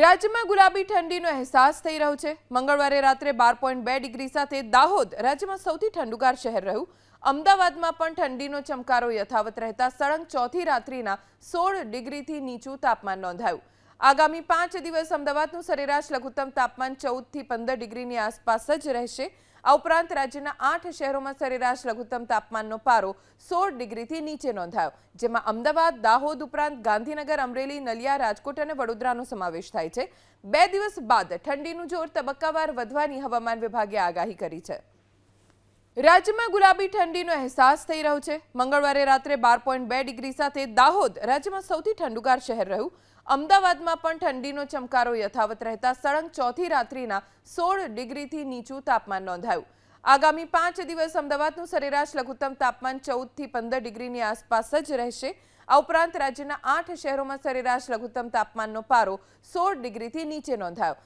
રાજ્યમાં ગુલાબી ઠંડીનો અહેસાસ થઈ રહ્યો છે. મંગળવારે રાત્રે બાર પોઈન્ટ બે ડિગ્રી સાથે દાહોદ રાજ્યમાં સૌથી ઠંડુગાર શહેર રહ્યું. અમદાવાદમાં પણ ઠંડીનો ચમકારો યથાવત રહેતા સળંગ ચોથી રાત્રિના સોળ ડિગ્રીથી નીચું તાપમાન નોંધાયું. આગામી પાંચ દિવસ અમદાવાદનું સરેરાશ લઘુત્તમ તાપમાન ચૌદથી પંદર ડિગ્રીની આસપાસ જ રહેશે. આ ઉપરાંત રાજ્યના આઠ શહેરોમાં સરેરાશ લઘુત્તમ તાપમાનનો પારો સોળ ડિગ્રીથી નીચે નોંધાયો, જેમાં અમદાવાદ, દાહોદ ઉપરાંત ગાંધીનગર, અમરેલી, નલિયા, રાજકોટ અને વડોદરાનો સમાવેશ થાય છે. બે દિવસ બાદ ઠંડીનું જોર તબક્કાવાર વધવાની હવામાન વિભાગે આગાહી કરી છે. રાજ્યમાં ગુલાબી ઠંડીનો અહેસાસ થઈ રહ્યો છે. મંગળવારે રાત્રે બાર પોઈન્ટ બે ડિગ્રી સાથે દાહોદ રાજ્યમાં સૌથી ઠંડુગાર શહેર રહ્યું. અમદાવાદમાં પણ ઠંડીનો ચમકારો યથાવત રહેતા સળંગ ચોથી રાત્રિના સોળ ડિગ્રીથી નીચું તાપમાન નોંધાયું. આગામી પાંચ દિવસ અમદાવાદનું સરેરાશ લઘુત્તમ તાપમાન ચૌદથી પંદર ડિગ્રીની આસપાસ જ રહેશે. આ ઉપરાંત રાજ્યના આઠ શહેરોમાં સરેરાશ લઘુત્તમ તાપમાનનો પારો સોળ ડિગ્રીથી નીચે નોંધાયો.